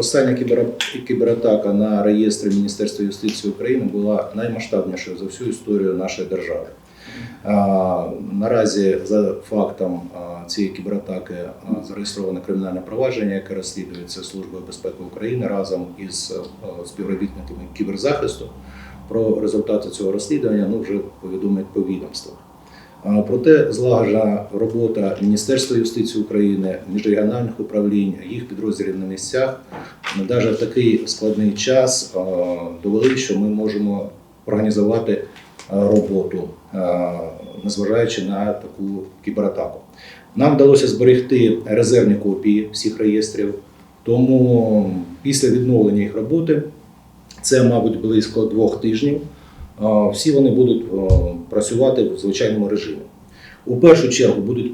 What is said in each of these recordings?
Остання кібератака на реєстрі Міністерства юстиції України була наймасштабнішою за всю історію нашої держави. Наразі за фактом цієї кібератаки зареєстроване кримінальне провадження, яке розслідується Службою безпеки України разом із співробітниками кіберзахисту. Про результати цього розслідування ну, вже повідомить по відомствах. А, Проте злагоджена робота Міністерства юстиції України, міжрегіональних управлінь, їх підрозділів на місцях навіть в такий складний час довели, що ми можемо організувати роботу, незважаючи на таку кібератаку. Нам вдалося зберегти резервні копії всіх реєстрів, тому після відновлення їх роботи, це, мабуть, близько двох тижнів, всі вони будуть працювати в звичайному режимі. У першу чергу будуть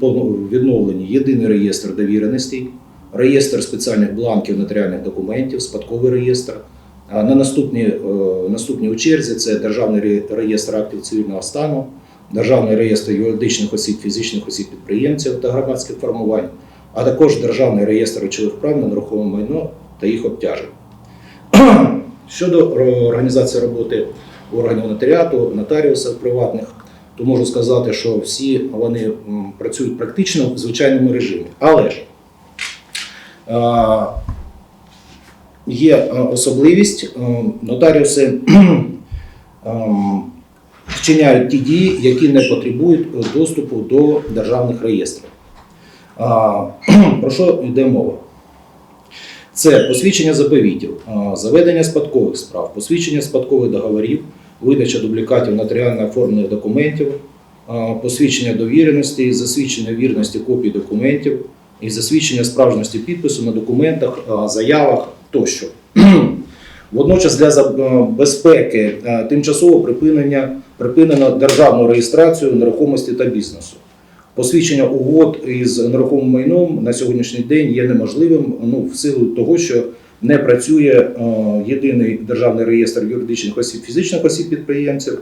відновлені єдиний реєстр довіреностей, реєстр спеціальних бланків нотаріальних документів, спадковий реєстр. На наступні, е, наступні у черзі це Державний реєстр актів цивільного стану, Державний реєстр юридичних осіб, фізичних осіб підприємців та громадських формувань, а також Державний реєстр речових прав на нерухоме майно та їх обтяжень. Щодо е, організації роботи органів нотаріату, нотаріусів приватних, то можу сказати, що всі вони працюють практично в звичайному режимі. Але ж е, є е, особливість, нотаріуси вчиняють ті дії, які не потребують доступу до державних реєстрів. Про що йде мова? Це посвідчення заповітів, заведення спадкових справ, посвідчення спадкових договорів, видача дублікатів нотаріально оформлених документів, посвідчення довіреності, засвідчення вірності копій документів і засвідчення справжності підпису на документах, заявах тощо. Водночас для безпеки тимчасово припинено державну реєстрацію нерухомості та бізнесу. Посвідчення угод із нерухомим майном на сьогоднішній день є неможливим ну, в силу того, що не працює е, єдиний державний реєстр юридичних осіб, фізичних осіб підприємців е,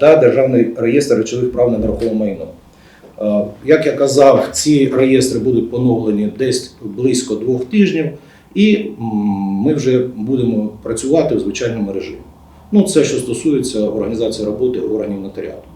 та державний реєстр речових прав на нерухоме майно. Е, Як я казав, ці реєстри будуть поновлені десь близько двох тижнів, і ми вже будемо працювати в звичайному режимі. Ну, це що стосується організації роботи органів нотаріату.